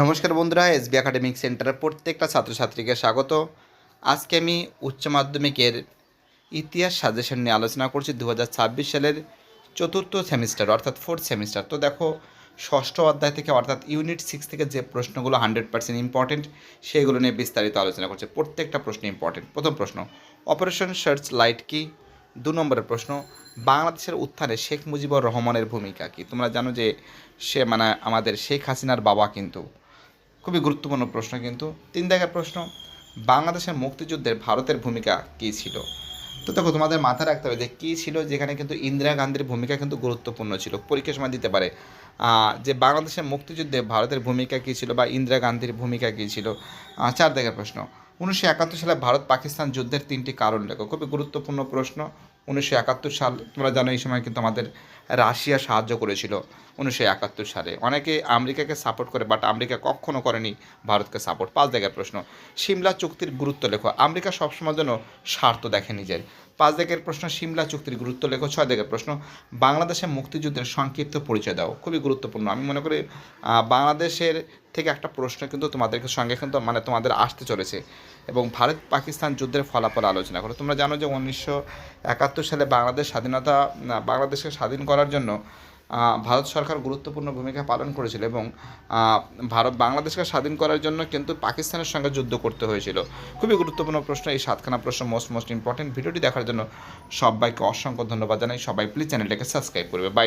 নমস্কার বন্ধুরা SB academic সেন্টারের প্রত্যেকটা ছাত্রছাত্রীকে স্বাগত। আজকে আমি উচ্চ মাধ্যমিকের ইতিহাস সাজেশন নিয়ে আলোচনা করছি দু হাজার ছাব্বিশ সালের চতুর্থ সেমিস্টার, অর্থাৎ ফোর্থ সেমিস্টার তো দেখো, ষষ্ঠ অধ্যায় থেকে, অর্থাৎ ইউনিট সিক্স থেকে যে প্রশ্নগুলো হান্ড্রেড পার্সেন্ট ইম্পর্টেন্ট সেগুলো নিয়ে বিস্তারিত আলোচনা করছে। প্রত্যেকটা প্রশ্ন ইম্পর্টেন্ট প্রথম প্রশ্ন অপারেশন সার্চ লাইট কি? দু নম্বরের প্রশ্ন, বাংলাদেশের উত্থানে শেখ মুজিবুর রহমানের ভূমিকা কি? তোমরা জানো যে সে মানে আমাদের শেখ হাসিনার বাবা কিন্তু। খুবই গুরুত্বপূর্ণ প্রশ্ন কিন্তু। তিন দাগের প্রশ্ন, বাংলাদেশের মুক্তিযুদ্ধের ভারতের ভূমিকা কী ছিল? তো দেখো, তোমাদের মাথায় রাখতে হবে যে কী ছিল যেখানে কিন্তু ইন্দিরা গান্ধীর ভূমিকা কিন্তু গুরুত্বপূর্ণ ছিল। পরীক্ষার সময় দিতে পারে। যে বাংলাদেশের মুক্তিযুদ্ধে ভারতের ভূমিকা কী ছিল বা ইন্দিরা গান্ধীর ভূমিকা কী ছিল? চার দাগের প্রশ্ন, উনিশশো একাত্তর সালে ভারত পাকিস্তান যুদ্ধের তিনটি কারণ লেখো। খুবই গুরুত্বপূর্ণ প্রশ্ন। উনিশশো একাত্তর সাল, তোমরা জানো এই সময় কিন্তু আমাদের রাশিয়া সাহায্য করেছিল উনিশশো একাত্তর সালে। অনেকে আমেরিকাকে সাপোর্ট করে বাট আমেরিকা কখনও করেনি ভারতকে সাপোর্ট পাঁচ জায়গার প্রশ্ন, সিমলা চুক্তির গুরুত্ব লেখো। আমেরিকা সবসময় জন্য স্বার্থ দেখে নিজের। পাঁচ দেখের প্রশ্ন, সিমলা চুক্তির গুরুত্ব লেখো, ছয় দেখের প্রশ্ন, বাংলাদেশের মুক্তিযুদ্ধের সংক্ষিপ্ত পরিচয় দাও। খুবই গুরুত্বপূর্ণ। আমি মনে করি বাংলাদেশের থেকে একটা প্রশ্ন কিন্তু তোমাদেরকে সঙ্গে কিন্তু মানে তোমাদের আসতে চলেছে এবং ভারত পাকিস্তান যুদ্ধের ফলাফল আলোচনা করো। তোমরা জানো যে উনিশশো একাত্তর সালে বাংলাদেশ স্বাধীনতা বাংলাদেশকে স্বাধীন করার জন্য ভারত সরকার গুরুত্বপূর্ণ ভূমিকা পালন করেছিল এবং ভারত বাংলাদেশকে স্বাধীন করার জন্য কিন্তু পাকিস্তানের সঙ্গে যুদ্ধ করতে হয়েছিল। খুবই গুরুত্বপূর্ণ প্রশ্ন, এই সাতখানা প্রশ্ন মোস্ট মোস্ট ইম্পর্টেন্ট ভিডিওটি দেখার জন্য সবাইকে অসংখ্য ধন্যবাদ জানাই। সবাই প্লিজ চ্যানেলটাকে সাবস্ক্রাইব করবে। বাই